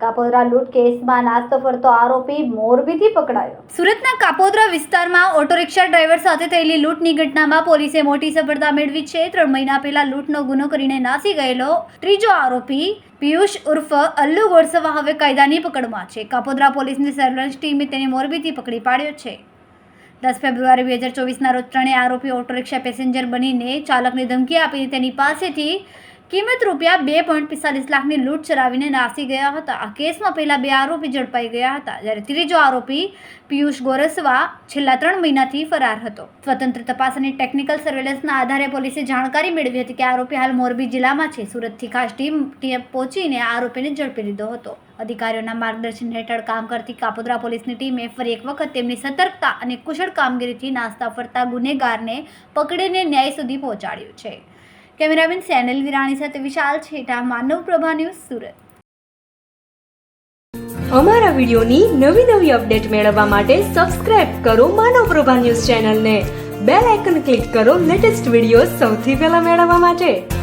કાપોદ્રા લૂંટ કેસમાં નાસ્તો ફરતો આરોપી મોરબીથી પકડાયો. સુરતના કાપોદરા વિસ્તારમાં ઓટો રિક્ષા ડ્રાઈવર સાથે થયેલી લૂંટની ઘટનામાં પોલીસે મોટી સફળતા મેળવી છે. ત્રણ મહિના પહેલા લૂંટનો ગુનો કરીને નાસી ગયેલો ત્રીજો આરોપી પિયુષ ઉર્ફ અલ્લુ ગોરસવા હવે કાયદાની પકડમાં છે. કાપોદરા પોલીસની સર્વેલન્સ ટીમે તેને મોરબીથી પકડી પાડ્યો છે. દસ ફેબ્રુઆરી બે હજાર ચોવીસના રોજ ત્રણેય આરોપી ઓટો રિક્ષા પેસેન્જર બનીને ચાલકને ધમકી આપીને તેની પાસેથી કિંમત રૂપિયા બે પોઈન્ટ પિસ્તાલીસ લાખની લૂંટ ચલાવીને નાસી ગયા હતા. આ કેસમાં પહેલા બે આરોપી ઝડપાઈ ગયા હતા, જ્યારે ત્રીજો આરોપી પિયુષ ગોરસવા છેલ્લા ત્રણ મહિનાથી ફરાર હતો. સ્વતંત્ર તપાસ અને ટેકનિકલ સર્વેલન્સના આધારે પોલીસે જાણકારી મેળવી હતી કે આરોપી હાલ મોરબી જિલ્લામાં છે. સુરતથી ખાસ ટીમ પહોંચીને આરોપીને ઝડપી લીધો હતો. અધિકારીઓના માર્ગદર્શન હેઠળ કામ કરતી કાપોદ્રા પોલીસની ટીમે ફરી એક વખત તેમની સતર્કતા અને કુશળ કામગીરીથી નાસ્તા ફરતા ગુનેગારને પકડીને ન્યાય સુધી પહોંચાડ્યું છે. કેમેરામેન સેનલ વિરાણી સાથે વિશાલ છેટા, માનવ પ્રભા ન્યૂઝ સુરત. અમારા વિડીયોની નવી નવી અપડેટ મેળવવા માટે સબસ્ક્રાઇબ કરો માનવ પ્રભા ન્યૂઝ ચેનલને. બેલ આઇકન ક્લિક કરો લેટેસ્ટ વીડિયો સૌથી પહેલા મેળવવા માટે.